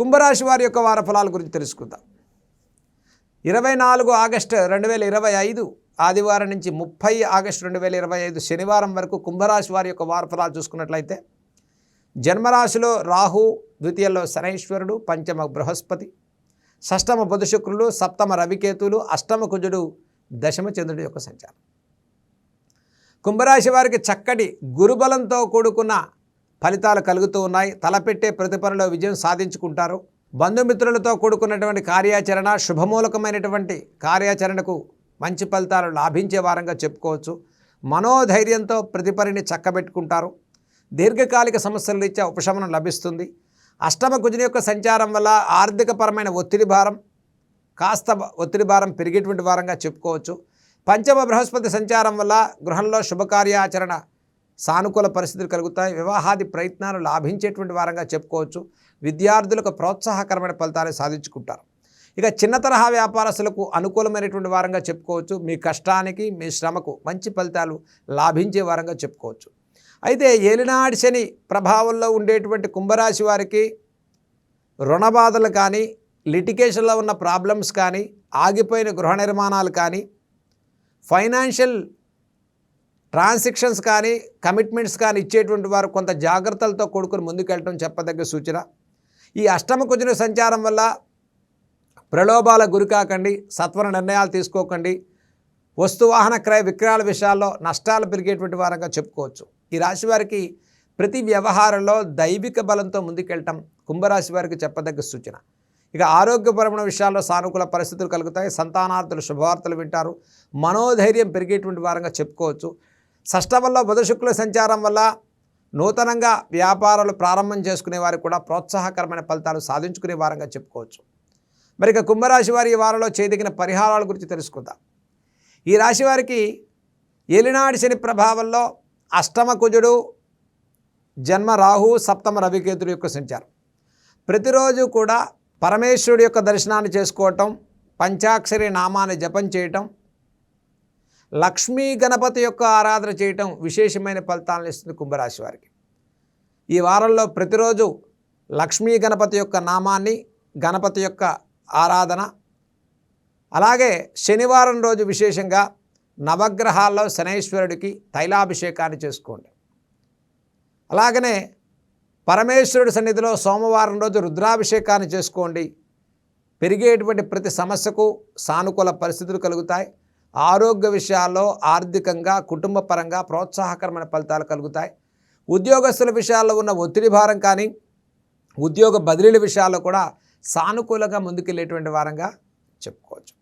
కుంభరాశి వారి యొక్క వార ఫలాల గురించి తెలుసుకుందాం. ఇరవై నాలుగు ఆగస్టు రెండు వేల ఇరవై ఐదు ఆదివారం నుంచి ముప్పై ఆగస్టు రెండు వేల ఇరవై ఐదు శనివారం వరకు కుంభరాశి వారి యొక్క వార ఫలాలు చూసుకున్నట్లయితే జన్మరాశిలో రాహు ద్వితీయంలో శనైశ్వరుడు పంచమ బృహస్పతి షష్టమ బుధ శుక్రులు సప్తమ రవికేతులు అష్టమ కుజుడు దశమ చంద్రుడి యొక్క సంచారం. కుంభరాశి వారికి చక్కటి గురుబలంతో కూడుకున్న ఫలితాలు కలుగుతూ ఉన్నాయి. తలపెట్టే ప్రతి పనిలో విజయం సాధించుకుంటారు. బంధుమిత్రులతో కూడుకున్నటువంటి కార్యాచరణ శుభమూలకమైనటువంటి కార్యాచరణకు మంచి ఫలితాలు లాభించే వారంగా చెప్పుకోవచ్చు. మనోధైర్యంతో ప్రతి పనిని చక్కబెట్టుకుంటారు. దీర్ఘకాలిక సమస్యల రీత్యా ఉపశమనం లభిస్తుంది. అష్టమ కుజుని యొక్క సంచారం వల్ల ఆర్థికపరమైన ఒత్తిడి భారం కాస్త ఒత్తిడి భారం పెరిగేటువంటి వారంగా చెప్పుకోవచ్చు. పంచమ బృహస్పతి సంచారం వల్ల గృహంలో శుభకార్యాచరణ సానుకూల పరిస్థితులు కలుగుతాయి. వివాహాది ప్రయత్నాలు లాభించేటువంటి వారంగా చెప్పుకోవచ్చు. విద్యార్థులకు ప్రోత్సాహకరమైన ఫలితాలు సాధించుకుంటారు. ఇక చిన్న తరహా వ్యాపారస్తులకు అనుకూలమైనటువంటి వారంగా చెప్పుకోవచ్చు. మీ కష్టానికి మీ శ్రమకు మంచి ఫలితాలు లాభించే వారంగా చెప్పుకోవచ్చు. అయితే ఏలినాడి శని ప్రభావంలో ఉండేటువంటి కుంభరాశి వారికి రుణ బాధలు కానీ లిటికేషన్లో ఉన్న ప్రాబ్లమ్స్ కానీ ఆగిపోయిన గృహ నిర్మాణాలు కానీ ఫైనాన్షియల్ ట్రాన్సాక్షన్స్ కానీ కమిట్మెంట్స్ కానీ ఇచ్చేటువంటి వారు కొంత జాగ్రత్తలతో కూడుకుని ముందుకెళ్ళటం చెప్పదగ్గ సూచన. ఈ అష్టమ కుజుని సంచారం వల్ల ప్రలోభాల గురి కాకండి సత్వర నిర్ణయాలు తీసుకోకండి. వస్తువాహన క్రయ విక్రయాల విషయాల్లో నష్టాలు పెరిగేటువంటి వారంగా చెప్పుకోవచ్చు. ఈ రాశి వారికి ప్రతి వ్యవహారంలో దైవిక బలంతో ముందుకెళ్ళటం కుంభరాశి వారికి చెప్పదగ్గ సూచన. ఇక ఆరోగ్యపరమైన విషయాల్లో సానుకూల పరిస్థితులు కలుగుతాయి సంతానార్థులు శుభవార్తలు వింటారు మనోధైర్యం పెరిగేటువంటి వారంగా చెప్పుకోవచ్చు. షష్టమంలో బుధ శుక్ల సంచారం వల్ల నూతనంగా వ్యాపారాలు ప్రారంభం చేసుకునే వారికి కూడా ప్రోత్సాహకరమైన ఫలితాలు సాధించుకునే వారంగా చెప్పుకోవచ్చు. మరి ఇక కుంభరాశి వారి ఈ వారంలో చేయదగిన పరిహారాల గురించి తెలుసుకుందాం. ఈ రాశి వారికి ఏలినాడి శని ప్రభావంలో అష్టమ కుజుడు జన్మ రాహు సప్తమ రవికేతుడు యొక్క సంచారం. ప్రతిరోజు కూడా పరమేశ్వరుడు యొక్క దర్శనాన్ని చేసుకోవటం పంచాక్షరి నామాన్ని జపం చేయటం లక్ష్మీ గణపతి యొక్క ఆరాధన చేయటం విశేషమైన ఫలితాలను ఇస్తుంది కుంభరాశి వారికి. ఈ వారంలో ప్రతిరోజు లక్ష్మీ గణపతి యొక్క నామాన్ని గణపతి యొక్క ఆరాధన అలాగే శనివారం రోజు విశేషంగా నవగ్రహాల్లో శనైశ్వరుడికి తైలాభిషేకాన్ని చేసుకోండి. అలాగనే పరమేశ్వరుడి సన్నిధిలో సోమవారం రోజు రుద్రాభిషేకాన్ని చేసుకోండి. పెరిగేటువంటి ప్రతి సమస్యకు సానుకూల పరిస్థితులు కలుగుతాయి. ఆరోగ్య విషయాల్లో ఆర్థికంగా కుటుంబ పరంగా ప్రోత్సాహకరమైన ఫలితాలు కలుగుతాయి. ఉద్యోగస్తుల విషయాల్లో ఉన్న ఒత్తిడి భారం కానీ ఉద్యోగ బదిలీల విషయాల్లో కూడా సానుకూలంగా ముందుకెళ్ళేటువంటి వారంగా చెప్పుకోవచ్చు.